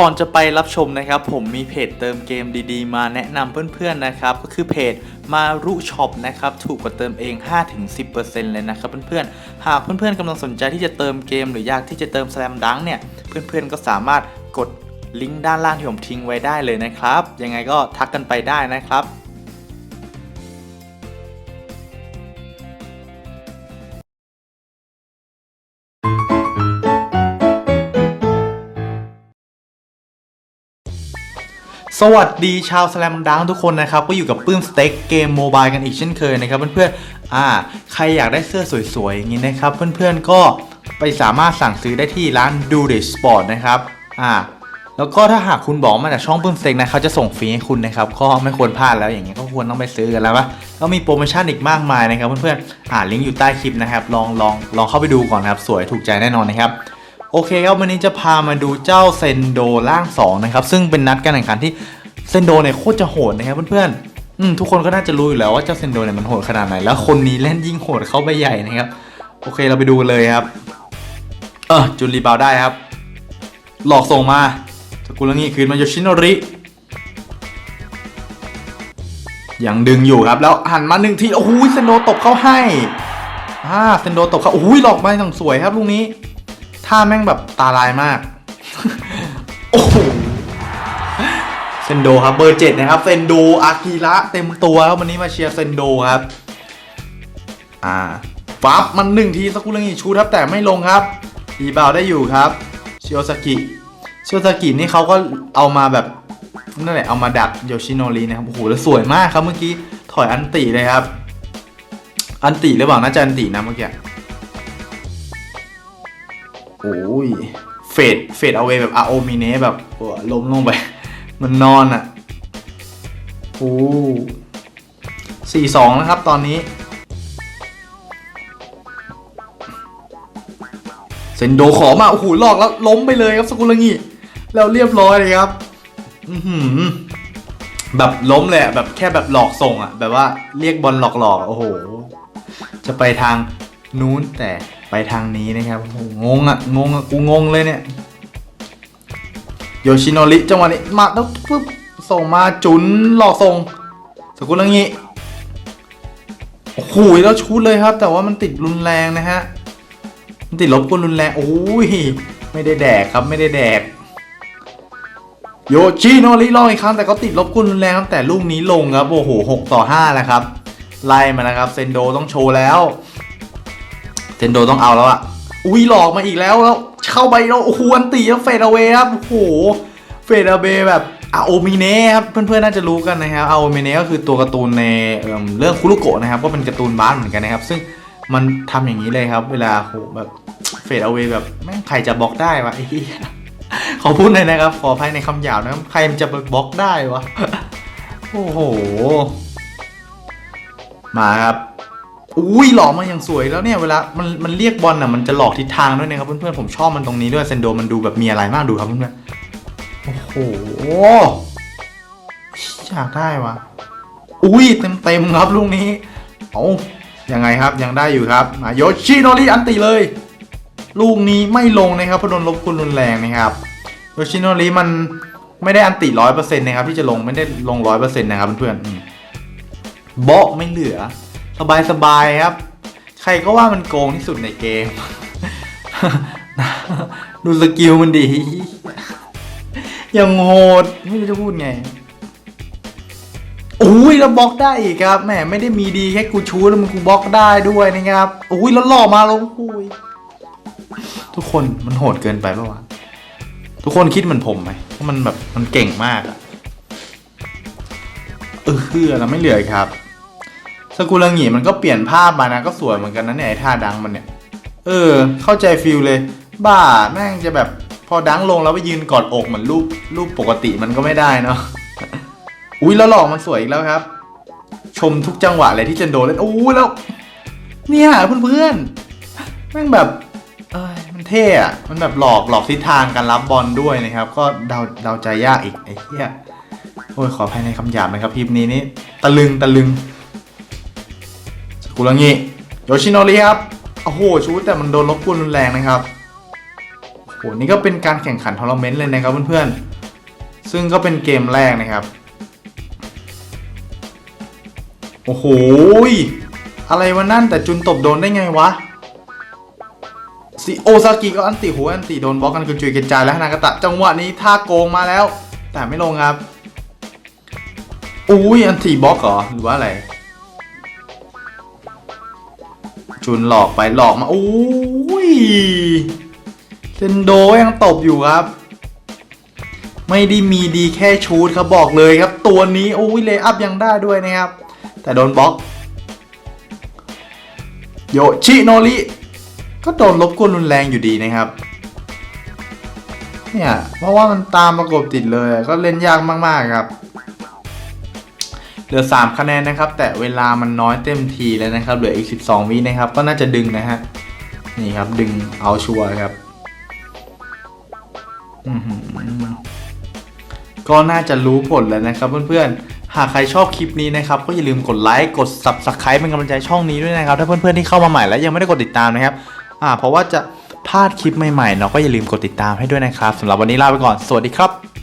ก่อนจะไปรับชมนะครับ ผมมีเพจเติมเกมดีๆ มาแนะนำเพื่อนๆนะครับ ก็คือเพจมารุช็อปนะครับ ถูกกว่าเติมเอง 5-10%เลยนะครับเพื่อนๆ หากเพื่อนๆกำลังสนใจที่จะเติมเกม หรืออยากที่จะเติมแซมดังเนี่ยเพื่อนๆก็สามารถกดลิงก์ด้านล่างที่ผมทิ้งไว้ได้เลยนะครับ ยังไงก็ทักกันไปได้นะครับ สวัสดีชาวสแลมดังทุกคนนะครับ ก็อยู่กับปื้มสเต็กเกมโมบายกันอีกเช่นเคยนะครับเพื่อนๆอ่าใครอยากได้เสื้อสวยๆ อย่างนี้นะครับ เพื่อนๆก็ไปสามารถสั่งซื้อได้ที่ร้าน Do The Sport นะครับอ่าแล้วก็ถ้าหากคุณบอกมาจากช่องปื้มสเต็กนะเขาจะส่งฟรีให้คุณนะครับก็ไม่ควรพลาดแล้วอย่างเงี้ยก็ควรต้องไปซื้อกันแล้ววะก็มีโปรโมชั่นอีกมากมายนะครับเพื่อนๆอ่าลิงก์อยู่ใต้คลิปนะครับลองลองลองเข้าไปดูก่อนนะครับสวยถูกใจแน่นอนนะครับ โอเคครับวันนี้จะพามาดูเจ้าเซนโดล่าง2นะครับซึ่งเป็นนัดการแข่งขันที่เซนโดเนี่ยโคตรจะโหดนะครับเพื่อนๆทุกคนก็น่าจะรู้อยู่แล้วว่าเจ้าเซนโดเนี่ยมันโหดขนาดไหนแล้วคนนี้เล่นยิ่งโหดเข้าไปใหญ่นะครับโอเคเราไปดูเลยครับ เออจุนรีบาวได้ครับ หลอกส่งมาสกุลงี้คืนมาโยชิโนริยังดึงอยู่ครับแล้วหันมาหนึ่งทีโอ้โหเซนโดตบเข้าให้อ่าเซนโดตบเข้าโอ้โหหลอกมาอย่างสวยครับลูกนี้ ท่าแม่งแบบตาลายมาก โอ้โหเซนโดครับเบอร์เจ็ดนะครับเซนโดอากิระเต็มตัวครับวันนี้มาเชียร์เซนโดครับ อ่าฟับมันหนึ่งทีสกุลงิชูครับแต่ไม่ลงครับอีบาวได้อยู่ครับเชิโอซากิเชิโอซากินี่เขาก็เอามาแบบนั่นแหละเอามาดักโยชิโนรินะครับโอ้โหแล้วสวยมากครับเมื่อกี้ถอยอันติเลยครับ อันติหรือเปล่าน่าจะอันตินะเมื่อกี้ อ้ยเฟดเฟดเอาไว้แบบอาโอมิเนะแบบล้มลงไป มันนอนอะโอ้สี่สองนะครับตอนนี้ เซนโดขอมาโอ้โหหลอกแล้วล้มไปเลยครับสกุลงิแล้วเรียบร้อยเลยครับ อืแบบล้มเลยอะแบบแค่แบบหลอกส่งอะ แบบว่าเรียกบอลหลอกๆ โอ้โห จะไปทางนู้นแต่ ทางนี้นะครับโงงอะงงอะกูงงเลยเนี่ยโยชิโนริจังหวะนี้มาแล้วปุ๊บส่งมาจุนหลอกส่งสกุลงิโอ้โหแล้วชุดเลยครับ แต่ว่ามันติดรุนแรงนะฮะมันติดลบกวนรุนแรงโอ้ยไม่ได้แดกครับไม่ได้แดกโยชิโนริลองอีกครั้งแต่ก็ติดลบกวนรุนแรงครับแต่ลูกนี้ลงครับโอ้โหหกต่อห้าแล้วครับไล่มานะครับเซนโดต้องโชว์แล้ว เซนโดต้องเอาแล้วอะอุ้ยหลอกมาอีกแล้วแล้ว เข้าไปแล้วโอ้โหอันตีแล้วเฟดเอาเวครับโอ้โหเฟดเอาเวแบบอาโอมิเน่ครับเพื่อนๆน่าจะรู้กันนะครับอาโอมิเน่ก็คือตัวการ์ตูนในเเรื่องคุรุโกะนะครับก็เป็นการ์ตูนบ้าสเหมือนกันนะครับ ซึ่งมันทำอย่างนี้เลยครับ เวลาโหแบบเฟดเอาเวแบบแม่งใครจะบล็อกได้วะไอ้เขอพูดเลยนะครับ ขออภัยในคำหยาบนะครับใครมันจะบล็อกได้วะโอ้โห มาครับ อุ้ยหลอกมาอย่างสวยแล้วเนี่ยเวลามันมันเรียกบอลอะมันจะหลอกทิศทางด้วยนะครับเพื่อนๆผมชอบมันตรงนี้ด้วยเซนโดมันดูแบบมีอะไรมากดูครับเพื่อนๆโอ้โหอยากได้วะอุ้ยเต็มเต็มๆครับลูกนี้เอายังไงครับยังได้อยู่ครับมาโยชิโนริอันติเลย ลูกนี้ไม่ลงนะครับเพราะโดนลบคุณรุนแรงนะครับโยชิโนริมันไม่ได้อันติร้อยเปอร์เซ็นต์นะครับที่จะลงไม่ได้ลงร้อยเปอร์เซ็นต์นะครับเพื่อนๆอืมโบะไม่เหลือ สบายสบายครับ ใครก็ว่ามันโกงที่สุดในเกม ดูสกิลมันดี ยังโหด ไม่รู้จะพูดไงอุ้ยแล้วบล็อกได้อีกครับแหมไม่ได้มีดีแค่กูชูแล้วมันกูบล็อกได้ด้วยนะครับอุ้ยแล้วหล่อมาล้วอุ้ยทุกคนมันโหดเกินไปปะวะทุกคนคิดเหมือนผมไหมว่ามันแบบมันเก่งมากอะเออเฮือแล้วไม่เหลือครับ สกุลังหีมันก็เปลี่ยนภาพมานะก็สวยเหมือนกันนะเนี่ยไอ้ท่าดังมันเนี่ย เออ เข้าใจฟิลเลย บ้าแม่งจะแบบพอดังลงแล้วไปยืนกอดอกเหมือนรูปรูปปกติมันก็ไม่ได้เนาะอุ้ยแล้วหลอกมันสวยอีกแล้วครับ ชมทุกจังหวะเลยที่เจนโดเล่นอู้แล้ว เนี่ยเพื่อนๆแม่งแบบเอ้ยมันเท่อะมันแบบหลอกหลอกทิศทางการรับบอลด้วยนะครับ ก็เดาเดาใจยากอีกไอ้เหี้ยโอ้ยขอภายในคำหยาบนะครับคลิปนี้นี่ตะลึงตะลึง กุลังิโยชิโนริครับโอ้โหชูแต่มันโดนลบกวนรุนแรงนะครับโหนี่ก็เป็นการแข่งขันทัวร์นาเมนต์เลยนะครับเพื่อนๆ ซึ่งก็เป็นเกมแรกนะครับ โอ้โห อะไรวะนั่นแต่จุนตบโดนได้ไงวะสิโอซากิก็อันติโหอันติโดนบล็อกกันกระจุยกระจายแล้วฮานากาตะ จังหวะนี้ท่าโกงมาแล้ว แต่ไม่ลงครับ อุ้ยอันติบล็อกเหรอ หรือว่าอะไร จุนหลอกไปหลอกมาอุ้ยเซนโดยังตบอยู่ครับ ไม่ได้มีดีแค่ชูดครับบอกเลยครับ ตัวนี้โอ้ยเลยอัพยังได้ด้วยนะครับ แต่โดนบล็อก โยชิโนริก็โดนลบกวนรุนแรงอยู่ดีนะครับเนี่ยเพราะว่ามันตามประกบติดเลยก็เล่นยากมากๆครับ เหลือ 3 คะแนนนะครับ แต่เวลามันน้อยเต็มทีแล้วนะครับ เหลืออีก 12 วินะครับ ก็น่าจะดึงนะฮะ นี่ครับดึงเอาชัวร์ครับอือหือก็น่าจะรู้ผลแล้วนะครับเพื่อนๆ หากใครชอบคลิปนี้นะครับ ก็อย่าลืมกดไลค์กด subscribe เป็นกำลังใจช่องนี้ด้วยนะครับ ถ้าเพื่อนๆที่เข้ามาใหม่แล้วยังไม่ได้กดติดตามนะครับ อ่า เพราะว่าจะพลาดคลิปใหม่ๆเนาะก็อย่าลืมกดติดตามให้ด้วยนะครับสำหรับวันนี้ลาไปก่อน สวัสดีครับ